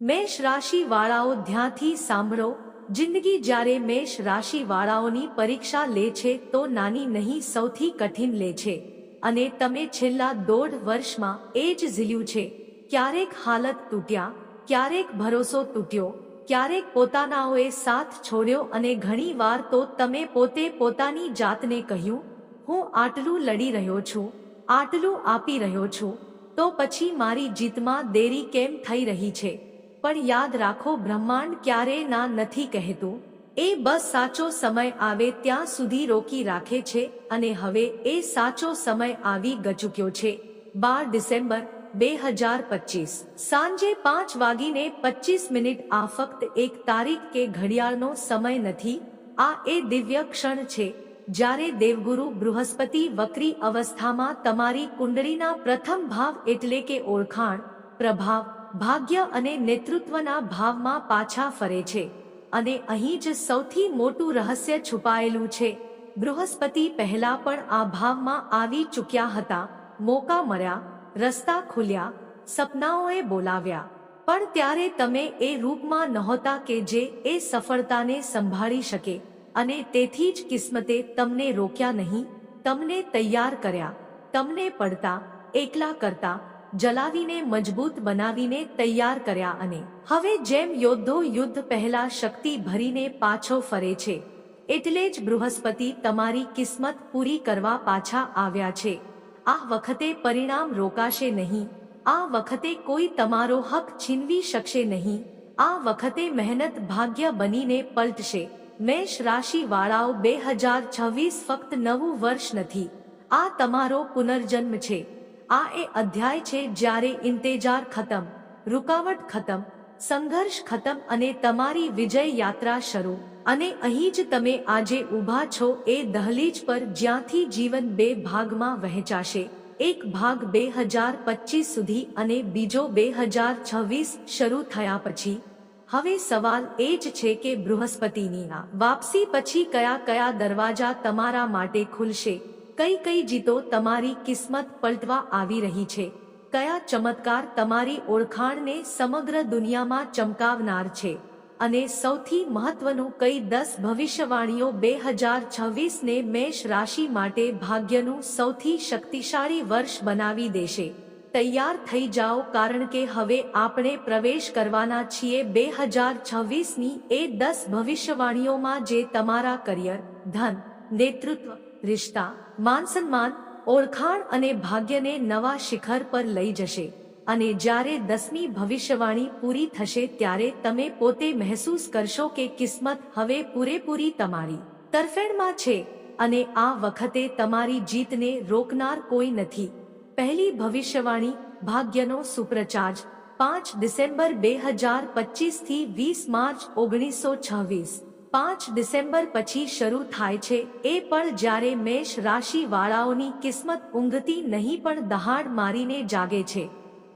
મેષ રાશિ વાળાઓ ધ્યાનથી સાંભળો. જિંદગી જ્યારે મેષ રાશિ વાળાઓની પરીક્ષા લે છે તો નાની નહીં, સૌથી કઠિન લે છે. અને તમે છેલ્લા દોઢ વર્ષમાં એ જ ઝીલ્યું છે. ક્યારેક હાલત તૂટ્યા, ક્યારેક ભરોસો તૂટ્યો, ક્યારેક પોતાનાઓએ સાથ છોડ્યો અને ઘણી વાર તો તમે પોતે પોતાની જાતને કહ્યું, હું આટલું લડી રહ્યો છું, આટલું આપી રહ્યો છું, તો પછી મારી જીતમાં દેરી કેમ થઈ રહી છે? પણ યાદ રાખો, બ્રહ્માંડ ક્યારેય ના નથી કહેતું. એ બસ સાચો સમય આવે ત્યાં સુધી રોકી રાખે છે અને હવે એ સાચો સમય આવી ગચુક્યો છે. બાર ડિસેમ્બર, બે હજાર પચીસ. સાંજે પાંચ વાગીને પચીસ મિનિટ આ ફક્ત એક તારીખ કે ઘડિયાળનો સમય નથી. આ એ દિવ્ય ક્ષણ છે, જ્યારે દેવગુરુ બૃહસ્પતિ વક્રી અવસ્થામાં તમારી કુંડળીના પ્રથમ ભાવ એટલે કે ઓળખાણ, પ્રભાવ ભાગ્ય અને નેતૃત્વના ભાવમાં પાછા ફરે છે. અને અહીં જ સૌથી મોટું રહસ્ય છુપાયેલું છે. બૃહસ્પતિ પહેલા પણ આ ભાવમાં આવી ચૂક્યા હતા. મોકા મળ્યા રસ્તા ખુલ્યા, સપનાઓએ બોલાવ્યા. પણ ત્યારે તમે એ રૂપમાં નહોતા કે જે એ સફળતાને સંભાળી શકે. અને તેથી જ કિસ્મતે તમને રોક્યા નહીં. તમને તૈયાર કર્યા. તમને પડતા, એકલા કરતા જલાવીને મજબૂત બનાવીને તૈયાર કર્યા અને હવે જેમ યોદ્ધો યુદ્ધ પહેલા શક્તિ ભરીને પાછો ફરે છે, એટલે જ બૃહસ્પતિ તમારી કિસ્મત પૂરી કરવા પાછા આવ્યા છે. આ વખતે પરિણામ રોકાશે નહીં, આ વખતે કોઈ તમારો હક છીનવી શકશે નહીં, આ વખતે મહેનત ભાગ્ય બનીને પલટશે. મેષ રાશિ વાળાઓ બે હજાર છવ્વીસ ફક્ત નવું વર્ષ નથી, આ તમારો પુનર્જન્મ છે. આ એ અધ્યાય છે જ્યારે ઇંતેજાર ખતમ, રૂકાવટ ખતમ, સંઘર્ષ ખતમ અને તમારી વિજય યાત્રા શરૂ. અને અહીં જ તમે આજે ઊભા છો એ દહલીજ પર જ્યાંથી જીવન બે ભાગમાં વહેંચાશે. એક ભાગ બે હજાર પચીસ સુધી અને બીજો બે હજાર છવ્વીસ શરૂ થયા પછી. હવે સવાલ એ જ છે કે બૃહસ્પતિની વાપસી પછી કયા કયા દરવાજા તમારા માટે ખુલશે? કઈ કઈ જીતો તમારી કિસ્મત પલટવા આવી રહી છે? કયા ચમત્કાર તમારી ઓળખાણને સમગ્ર દુનિયામાં ચમકાવનાર છે? અને સૌથી મહત્વનું, કઈ દસ ભવિષ્યવાણીઓ બે હજાર છવ્વીસને મેષ રાશિ માટે ભાગ્યનું સૌથી શક્તિશાળી વર્ષ બનાવી દેશે? તૈયાર થઈ જાઓ, કારણ કે હવે આપણે પ્રવેશ કરવાના છીએ બે હજાર છવ્વીસની એ દસ ભવિષ્યવાણીઓમાં જે તમારા કરિયર, ધન, નેતૃત્વ, રિશ્તા માન સન્માન ઓળખાણ અને ભાગ્યને નવા શિખર પર લઈ જશે અને જ્યારે દસમી ભવિષ્યવાણી પૂરી થશે ત્યારે તમે પોતે મહેસૂસ કરશો કે કિસ્મત હવે પૂરેપૂરી તમારી તરફેણમાં છે અને આ વખતે તમારી જીતને રોકનાર કોઈ નથી. પહેલી ભવિષ્યવાણી, ભાગ્યનો સુપ્રચાર્જ પાંચ ડિસેમ્બર બે હજાર પચીસથી વીસ માર્ચ ઓગણીસો છવ્વીસ. પાંચ ડિસેમ્બર પછી શરૂ થાય છે, એ પણ જ્યારે મેષ રાશિવાળાઓની કિસ્મત ઊંઘતી નહીં પણ દહાડ મારીને જાગે છે.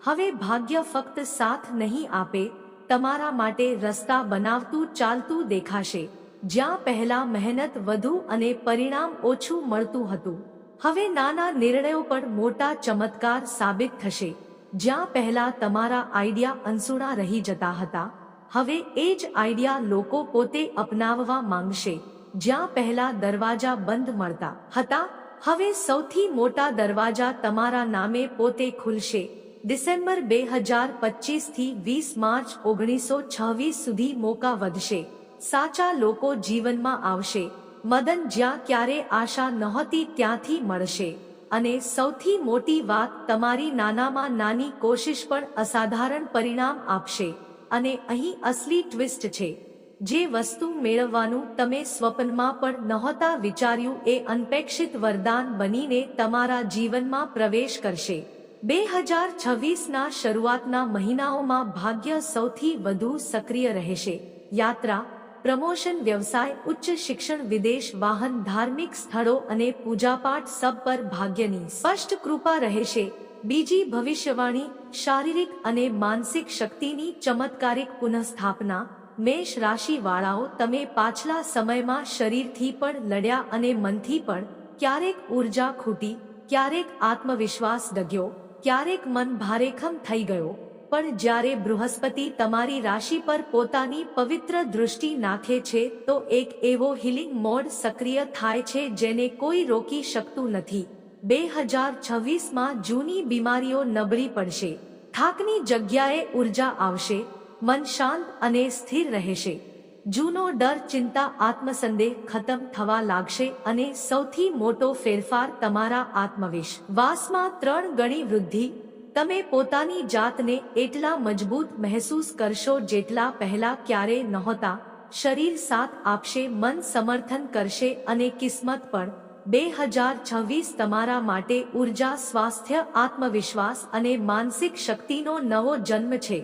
હવે ભાગ્ય ફક્ત સાથ નહીં આપે, તમારા માટે રસ્તા બનાવતું ચાલતું દેખાશે. જ્યાં પહેલા મહેનત વધુ અને પરિણામ ઓછું મળતું હતું. હવે નાના નિર્ણયો પણ મોટા ચમત્કાર સાબિત થશે. જ્યાં પહેલા તમારા આઈડિયા અનસુણા રહી જતા હતા. હવે એ જ આઈડિયા લોકો પોતે અપનાવવા માંગશે. જ્યાં પહેલા દરવાજા બંધ મળતા હતા, હવે સૌથી મોટા દરવાજા તમારા નામે પોતે ખુલશે. ડિસેમ્બર બે હજાર પચીસથી વીસ માર્ચ ઓગણીસો છવ્વીસ સુધી મોકા વધશે. સાચા લોકો જીવનમાં આવશે. મદન જ્યાં ક્યારે આશા નહોતી ત્યાંથી મળશે. અને સૌથી મોટી વાત તમારી નાનામાં નાની કોશિશ પણ અસાધારણ પરિણામ આપશે. અને અહીં અસલી ટ્વિસ્ટ છે. જે વસ્તુ મેળવવાનું તમે સ્વપ્નમાં પણ નહોતા વિચાર્યું એ અનપેક્ષિત વરદાન બનીને તમારા જીવનમાં પ્રવેશ કરશે. બે હજાર છવ્વીસના શરૂઆતના મહિનાઓમાં ભાગ્ય સૌથી વધુ સક્રિય રહેશે. યાત્રા, પ્રમોશન વ્યવસાય, ઉચ્ચ શિક્ષણ, વિદેશ, વાહન, ધાર્મિક સ્થળો અને પૂજાપાઠ સબ પર ભાગ્યની સ્પષ્ટ કૃપા રહેશે. બીજી ભવિષ્યવાણી શારીરિક અને માનસિક શક્તિની ચમત્કારિક પુનઃસ્થાપના મેષ રાશિ વાળાઓ તમે પાછલા સમયમાં શરીરથી પણ લડ્યા અને મનથી પણ ક્યારેક ઊર્જા ખૂટી, ક્યારેક આત્મવિશ્વાસ ડગ્યો, ક્યારેક મન ભારેખમ થઈ ગયો. પણ જ્યારે બૃહસ્પતિ તમારી રાશિ પર પોતાની પવિત્ર દૃષ્ટિ નાખે છે, તો એક એવો હિલિંગ મોડ સક્રિય થાય છે, જેને કોઈ રોકી શકતું નથી. બે હજાર છવ્વીસમાં જૂની બીમારીઓ નબળી પડશે. થાકની જગ્યાએ ઊર્જા આવશે, મન શાંત અને સ્થિર રહેશે. જૂનો ડર, ચિંતા, આત્મસંદેહ ખતમ થવા લાગશે અને સૌથી મોટો ફેરફાર તમારા આત્મવિશ્વાસમાં ત્રણ ગણી વૃદ્ધિ. તમે પોતાની જાતને એટલા મજબૂત મહેસૂસ કરશો જેટલા પહેલા ક્યારે નહોતા. શરીર સાથ આપશે, મન સમર્થન કરશે અને કિસ્મત પણ બે હજાર છવ્વીસ તમારા માટે ઊર્જા, સ્વાસ્થ્ય, આત્મવિશ્વાસ અને માનસિક શક્તિનો નવો જન્મ છે.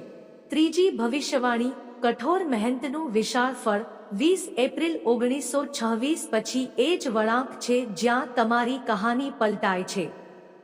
ત્રીજી ભવિષ્યવાણી, કઠોર મહેનતનું વિશાળ ફળ, વીસ એપ્રિલ ઓગણીસો છવ્વીસ પછી એ જ વળાંક છે જ્યાં તમારી કહાની પલટાય છે.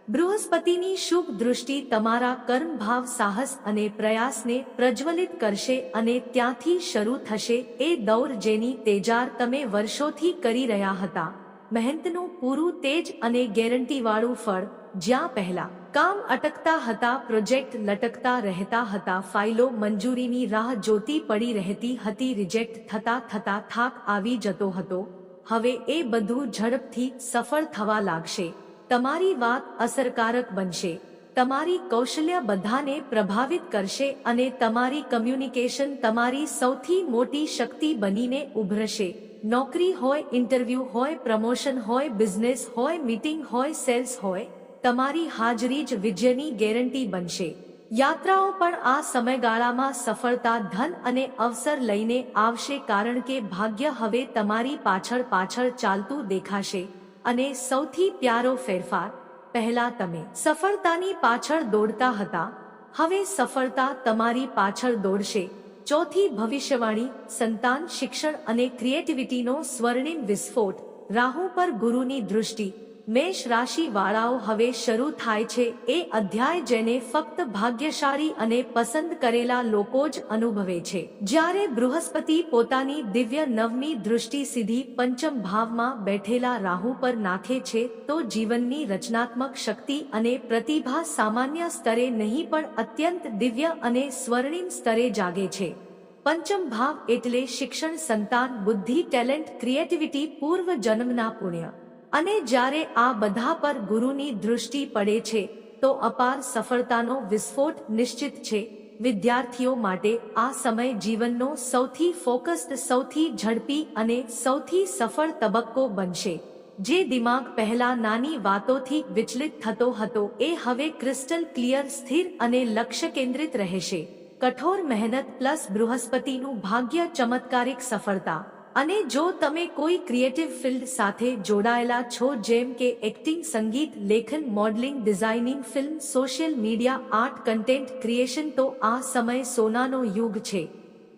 બૃહસ્પતિની શુભ દૃષ્ટિ તમારા કર્મભાવ સાહસ અને પ્રયાસને પ્રજ્વલિત કરશે અને ત્યાંથી શરૂ થશે એ દૌર જેની તેજાર તમે વર્ષોથી કરી રહ્યા હતા. મહેનતનું પૂરું તેજ અને ગેરંટીવાળું ફળ. જ્યાં પહેલા કામ અટકતા હતા, પ્રોજેક્ટ લટકતા રહેતા હતા, ફાઇલો મંજૂરીની રાહ જોતી પડી રહેતી હતી, રિજેક્ટ થતા થતા થાક આવી જતો હતો. હવે એ બધું ઝડપથી સફળ થવા લાગશે. તમારી વાત અસરકારક બનશે. તમારી કૌશલ્ય બધાને પ્રભાવિત કરશે અને તમારી કમ્યુનિકેશન તમારી સૌથી મોટી શક્તિ બનીને ઉભરશે. નોકરી હોય, ઇન્ટરવ્યૂ હોય, પ્રમોશન હોય, બિઝનેસ હોય, મીટિંગ હોય, સેલ્સ હોય, તમારી હાજરી જ વિજયની ગેરંટી બનશે. યાત્રાઓ પણ આ સમયગાળામાં સફળતા, ધન અને અવસર લઈને આવશે કારણ કે ભાગ્ય હવે તમારી પાછળ પાછળ ચાલતું દેખાશે. અને સૌથી પ્યારો ફેરફાર, પહેલા તમે સફળતાની પાછળ દોડતા હતા. હવે સફળતા તમારી પાછળ દોડશે. ચોથી ભવિષ્યવાણી સંતાન શિક્ષણ અને ક્રિએટિવિટીનો સ્વર્ણિમ વિસ્ફોટ રાહુ પર ગુરુની દૃષ્ટિ મેષ રાશિ વાળાઓ હવે શરૂ થાય છે. એ અધ્યાય જેને ફક્ત ભાગ્યશાળી અને પસંદ કરેલા લોકો જ અનુભવે છે. જ્યારે બૃહસ્પતિ પોતાની દિવ્ય નવમી દૃષ્ટિ સીધી પંચમ ભાવમાં બેઠેલા રાહુ પર નાખે છે, તો જીવનની રચનાત્મક શક્તિ અને પ્રતિભા સામાન્ય સ્તરે નહીં પણ અત્યંત દિવ્ય અને સ્વર્ણિમ સ્તરે જાગે છે. પંચમ ભાવ એટલે શિક્ષણ સંતાન, બુદ્ધિ, ટેલેન્ટ, ક્રિએટિવિટી, પૂર્વ જન્મના પુણ્ય. અને જ્યારે આ બધા પર ગુરુની દૃષ્ટિ પડે છે, તો અપાર સફળતાનો વિસ્ફોટ નિશ્ચિત છે. વિદ્યાર્થીઓ માટે આ સમય જીવનનો સૌથી ફોકસ્ડ, સૌથી ઝડપી અને સૌથી સફળ તબક્કો બનશે. જે દિમાગ પહેલા નાની વાતોથી વિચલિત થતો હતો, એ હવે ક્રિસ્ટલ ક્લિયર, સ્થિર અને લક્ષ્ય કેન્દ્રિત રહેશે. કઠોર મહેનત પ્લસ બૃહસ્પતિનું ભાગ્ય ચમત્કારિક સફળતા. અને જો તમે કોઈ ક્રિએટિવ ફિલ્ડ સાથે જોડાયેલા છો, જેમ કે એક્ટિંગ સંગીત, લેખન modelling designing film social media art content creation તો આ સમય સોનાનો યુગ છે.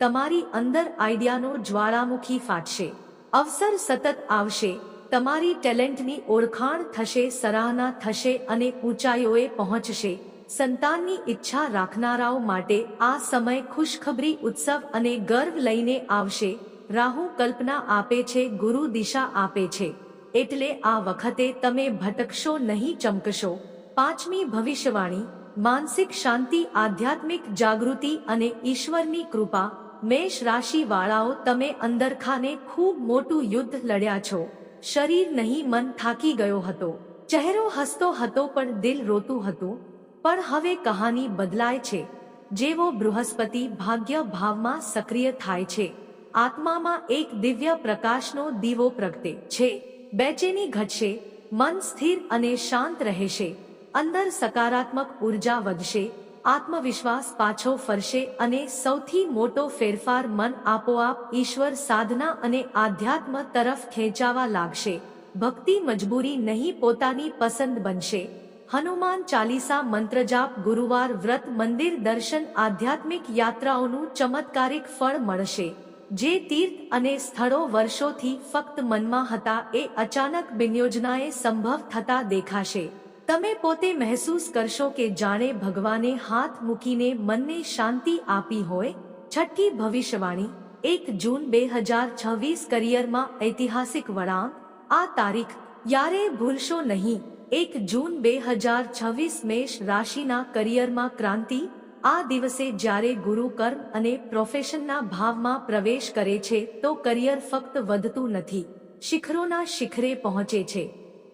તમારી અંદર આઈડિયાનો જ્વાળામુખી ફાટશે. અવસર સતત આવશે. તમારી ટેલેન્ટની ઓળખાણ થશે, સરાહના થશે અને ઊંચાઈઓએ પહોંચશે. સંતાનની ઈચ્છા રાખનારાઓ માટે આ સમય ખુશખબરી, ઉત્સવ અને ગર્વ લઈને આવશે. રાહુ કલ્પના આપે છે, ગુરુ દિશા આપે છે. એટલે આ વખતે તમે ભટકશો નહીં, ચમકશો. પાંચમી ભવિષ્યવાણી, માનસિક શાંતિ, આધ્યાત્મિક જાગૃતિ અને ઈશ્વરની કૃપા. મેષ રાશિ વાળાઓ તમે અંદરખાને ખૂબ મોટું યુદ્ધ લડ્યા છો. શરીર નહીં, મન થાકી ગયો હતો. ચહેરો હસતો હતો, પણ દિલ રોતું હતું. પણ હવે કહાની બદલાય છે. જેવો બૃહસ્પતિ ભાગ્ય ભાવમાં સક્રિય થાય છે. આત્મામાં એક દિવ્ય પ્રકાશનો દીવો પ્રગટે છે. બેચેની ઘટશે, મન સ્થિર અને શાંત રહેશે, અંદર સકારાત્મક ઊર્જા વધશે, આત્મવિશ્વાસ પાછો ફરશે અને સૌથી મોટો ફેરફાર મન આપોઆપ ઈશ્વર સાધના અને આધ્યાત્મ તરફ ખેંચાવા લાગશે. ભક્તિ મજબૂરી નહીં પોતાની પસંદ બનશે. હનુમાન ચાલીસા મંત્રજાપ ગુરુવાર, વ્રત, મંદિર દર્શન, આધ્યાત્મિક યાત્રાઓનું ચમત્કારિક ફળ મળશે. જે તીર્થ અને સ્થળો વર્ષોથી ફક્ત મનમાં હતા, એ અચાનક બિનયોજનાએ સંભવ થતા દેખાશે. તમે પોતે મહેસૂસ કરશો કે જાણે ભગવાને હાથ મૂકીને મનને શાંતિ આપી હોય. છઠ્ઠી ભવિષ્યવાણી, એક જૂન બે હજાર છવ્વીસ કરિયરમાં ઐતિહાસિક વળાંક. આ તારીખ, યારે ભૂલશો નહીં. એક જૂન બે હજાર છવ્વીસ મેષ રાશિના કરિયરમાં ક્રાંતિ. આ દિવસે જ્યારે ગુરુ કર્મ અને પ્રોફેશનના ભાવમાં પ્રવેશ કરે છે, તો કરિયર ફક્ત વધતું નથી. શિખરોના શિખરે પહોંચે છે.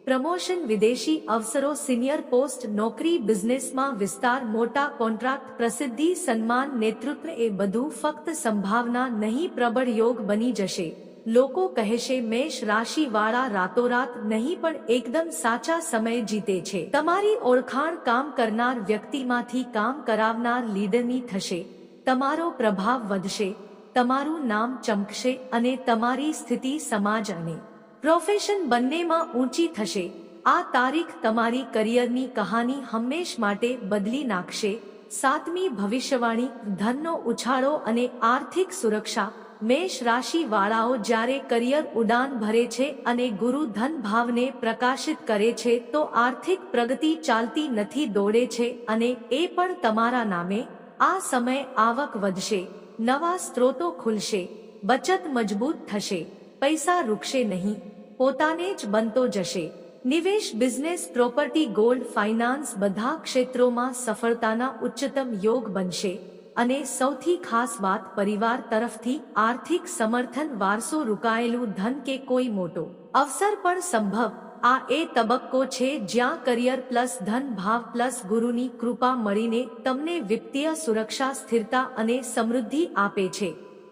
પ્રમોશન વિદેશી અવસરો સિનિયર પોસ્ટ નોકરી બિઝનેસમાં વિસ્તાર મોટા કોન્ટ્રાક્ટ પ્રસિદ્ધિ સન્માન નેતૃત્વ એ બધું ફક્ત સંભાવના નહીં, પ્રબળ યોગ બની જશે. લોકો કહેશે મેષ રાશિ વાળા રાતોરાત નહીં, પણ એકદમ સાચા સમય જીતે છે. તમારી ઓળખાણ કામ કરનાર વ્યક્તિમાંથી કામ કરાવનાર લીડરની થશે. તમારો પ્રભાવ વધશે, તમારું નામ ચમકશે અને તમારી સ્થિતિ સમાજ અને પ્રોફેશન બંનેમાં ઊંચી થશે. આ તારીખ તમારી કરિયરની કહાની હંમેશ માટે બદલી નાખશે. સાતમી ભવિષ્યવાણી, ધનનો ઉછાળો અને આર્થિક સુરક્ષા મેષ રાશિ વાળાઓ જ્યારે કરિયર ઉડાન ભરે છે અને ગુરુ ધન ભાવને પ્રકાશિત કરે છે, તો આર્થિક પ્રગતિ ચાલતી નથી, દોડે છે અને એ પણ તમારા નામે. આ સમય આવક વધશે, નવા સ્ત્રોતો ખુલશે, બચત મજબૂત થશે, પૈસા રૂકશે નહીં, પોતાને જ બનતો જશે. નિવેશ, બિઝનેસ, પ્રોપર્ટી, ગોલ્ડ, ફાઇનાન્સ બધા ક્ષેત્રોમાં સફળતાના ઉચ્ચતમ યોગ બનશે. અને સૌથી ખાસ વાત પરિવાર તરફથી આર્થિક સમર્થન વારસો રૂકાયેલું ધન કે કોઈ મોટો અવસર પણ સંભવ. આ એ તબક્કો છે જ્યાં કરિયર પ્લસ ધન ભાવ પ્લસ ગુરુની કૃપા મળીને તમને વિત્તીય સુરક્ષા, સ્થિરતા અને સમૃદ્ધિ આપે છે.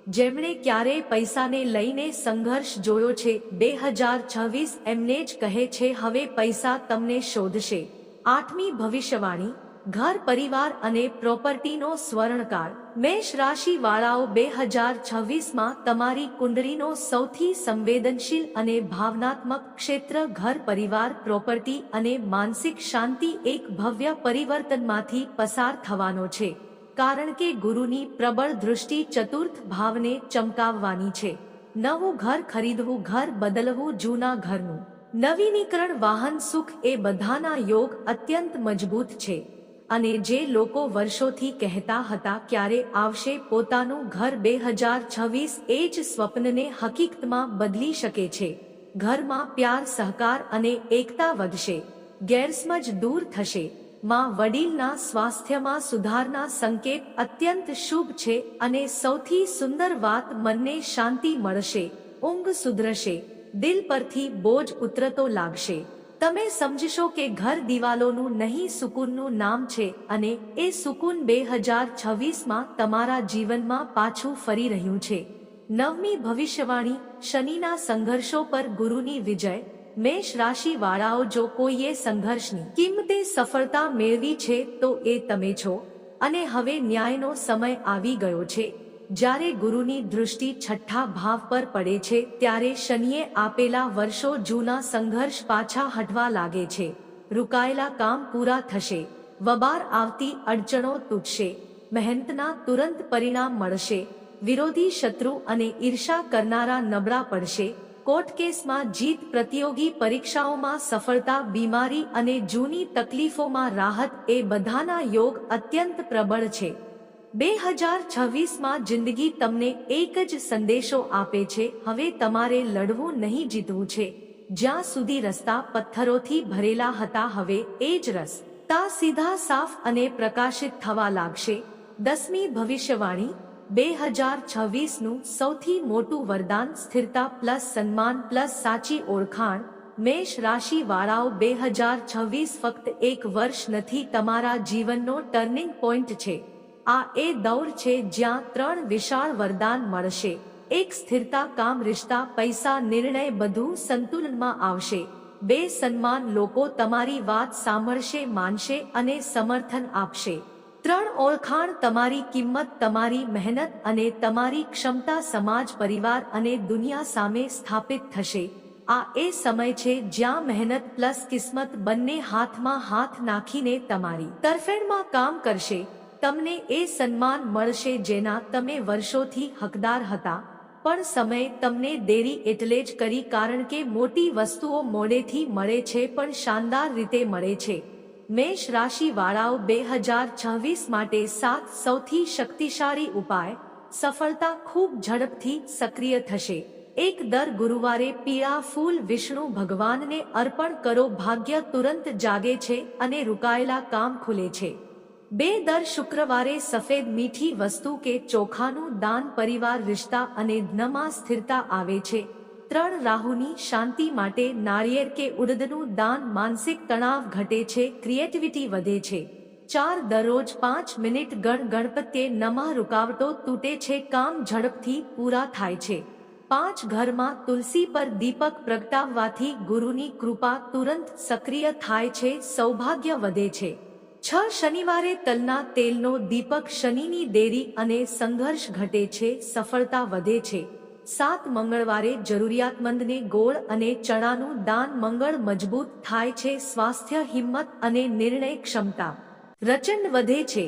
જેમણે ક્યારેય પૈસાને લઈને સંઘર્ષ જોયો છે, બે હજાર છવ્વીસ એમને જ કહે છે, હવે પૈસા તમને શોધશે. આઠમી ભવિષ્યવાણી. ઘર પરિવાર અને પ્રોપર્ટીનો સ્વર્ણકાળ. મેષ રાશિ વાળાઓ બે હજાર છવ્વીસમાં તમારી કુંડળીનો સૌથી સંવેદનશીલ અને ભાવનાત્મક ક્ષેત્ર ઘર પરિવાર પ્રોપર્ટી અને માનસિક શાંતિ એક ભવ્ય પરિવર્તનમાંથી પસાર થવાનો છે. કારણ કે ગુરુની પ્રબળ દૃષ્ટિ ચતુર્થ ભાવને ચમકાવવાની છે. નવું ઘર ખરીદવું, ઘર બદલવું, જૂના ઘરનું. નવીનીકરણ, વાહન, સુખ એ બધાના યોગ અત્યંત મજબૂત છે. અને જે લોકો વર્ષોથી કહેતા હતા ક્યારે આવશે પોતાનું ઘર બે હજાર છવ્વીસ એ જ સ્વપ્નને હકીકતમાં બદલી શકે છે. ઘરમાં પ્યાર, સહકાર અને એકતા વધશે. ગેરસમજ દૂર થશે. માં વડીલના સ્વાસ્થ્યમાં સુધારના સંકેત અત્યંત શુભ છે અને સૌથી સુંદર વાત મનને શાંતિ મળશે, ઊંઘ સુધરશે, દિલ પરથી બોજ ઉતરતો લાગશે. તમે સમજશો કે ઘર દિવાલોનું નહીં, સુકૂનનું નામ છે અને એ સુકૂન બે હજાર છવ્વીસમાં તમારા જીવનમાં પાછું ફરી રહ્યું છે. નવમી ભવિષ્યવાણી, શનિના સંઘર્ષો પર ગુરુની વિજય, મેષ રાશિ વાળાઓ જો કોઈએ સંઘર્ષની કિંમતે સફળતા મેળવી છે તો એ તમે છો. અને હવે ન્યાયનો સમય આવી ગયો છે. જ્યારે ગુરુની દૃષ્ટિ છઠ્ઠા ભાવ પર પડે છે, ત્યારે શનિએ આપેલા વર્ષો જૂના સંઘર્ષ પાછા હટવા લાગે છે. રૂકાયેલા કામ પૂરા થશે. વબાર આવતી અડચણો તૂટશે. મહેનતના તુરંત પરિણામ મળશે. વિરોધી શત્રુ અને ઈર્ષા કરનારા નબળા પડશે. કોર્ટ કેસમાં જીત પ્રતિયોગી પરીક્ષાઓમાં સફળતા, બીમારી અને જૂની તકલીફોમાં રાહત એ બધાના યોગ અત્યંત પ્રબળ છે. બે હજાર છવ્વીસમાં જિંદગી તમને એક જ સંદેશો આપે છે, હવે તમારે લડવું નહીં જીતવું છે. જ્યાં સુધી રસ્તા પથ્થરોથી ભરેલા હતા, હવે એ જ રસ્તા સીધા સાફ અને પ્રકાશિત થવા લાગશે. દસમી ભવિષ્યવાણી, બે હજાર છવ્વીસનું સૌથી મોટું વરદાન, સ્થિરતા પ્લસ સન્માન પ્લસ સાચી ઓળખાણ. મેષ રાશિ વાળાઓ બે હજાર છવ્વીસ ફક્ત એક વર્ષ નથી, તમારા જીવનનો ટર્નિંગ પોઈન્ટ છે. આ એ દૌર છે જ્યાં ત્રણ વિશાળ વરદાન મળશે. એક સ્થિરતા, કામ, રિશ્તા, પૈસા, નિર્ણય બધું સંતુલનમાં આવશે. બે સન્માન લોકો તમારી વાત સાંભળશે, માનશે અને સમર્થન આપશે. ત્રણ ઓળખાણ તમારી કિંમત, તમારી મહેનત અને તમારી ક્ષમતા સમાજ, પરિવાર અને દુનિયા સામે સ્થાપિત થશે. આ એ સમય છે જ્યાં મહેનત પ્લસ કિસ્મત બંને હાથમાં હાથ નાખીને તમારી તરફેણમાં કામ કરશે. તમને એ સન્માન મળશે જેના તમે વર્ષોથી હકદાર હતા. પણ સમય તમને દેરી એટલે જ કરી કારણ કે મોટી વસ્તુઓ મોડેથી મળે છે પણ શાનદાર રીતે મળે છે. મેષ રાશિવાળાઓ બે હજાર છવ્વીસ માટે સાત સૌથી શક્તિશાળી ઉપાય, સફળતા ખૂબ ઝડપથી સક્રિય થશે. એક દર ગુરુવારે પીળા ફૂલ વિષ્ણુ ભગવાનને અર્પણ કરો. ભાગ્ય તુરંત જાગે છે અને રોકાયેલા કામ ખુલે છે. બે દર શુક્રવારે સફેદ મીઠી વસ્તુ કે ચોખાનું દાન પરિવાર રિશ્તા અને ધનમાં સ્થિરતા આવે છે. ત્રણ રાહુની શાંતિ માટે નાળિયેર કે ઉડદનું દાન માનસિક તણાવ ઘટે છે, ક્રિએટિવિટી વધે છે. ચાર દરરોજ પાંચ મિનિટ ગણ ગણપત્યે નમા રૂકાવટો તૂટે છે, કામ ઝડપથી પૂરા થાય છે. પાંચ ઘરમાં તુલસી પર દીપક પ્રગટાવવાથી ગુરુની કૃપા તુરંત સક્રિય થાય છે, સૌભાગ્ય વધે છે. છ શનિવારે તલના તેલનો દીપક શનિની દેરી અને સંઘર્ષ ઘટે છે, સફળતા વધે છે. સાત મંગળવારે જરૂરિયાતમંદને ગોળ અને ચણાનું દાન મંગળ મજબૂત થાય છે, સ્વાસ્થ્ય, હિંમત અને નિર્ણય ક્ષમતા. રચન વધે છે.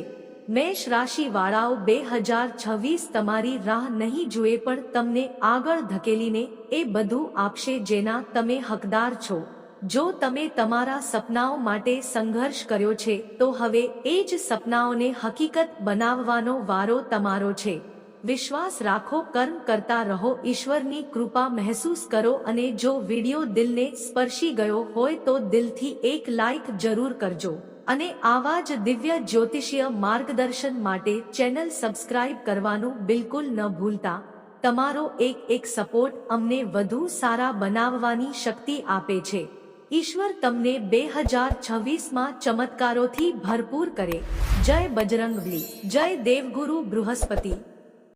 મેષ રાશિ વાળાઓ બે હજાર છવ્વીસ તમારી રાહ નહીં જુએ પણ તમને આગળ ધકેલીને એ બધું આપશે જેના તમે હકદાર છો. જો તમે તમારા સપનાઓ માટે સંઘર્ષ કર્યો છે, તો હવે એ જ સપનાઓને હકીકત બનાવવાનો વારો તમારો છે. વિશ્વાસ રાખો, કર્મ કરતા રહો, ઈશ્વરની કૃપા મહેસૂસ કરો અને જો વિડિયો દિલને સ્પર્શી ગયો હોય તો દિલથી એક લાઈક જરૂર કરજો. અને આવા જ દિવ્ય જ્યોતિષીય માર્ગદર્શન માટે ચેનલ સબસ્ક્રાઇબ કરવાનું બિલકુલ ન ભૂલતા. તમારો એક એક સપોર્ટ અમને વધુ સારા બનાવવાની શક્તિ આપે છે. ઈશ્વર તમને બે હજાર છવ્વીસમાં ચમત્કારોથી ભરપૂર કરે. જય બજરંગબલી જય દેવગુરુ બૃહસ્પતિ.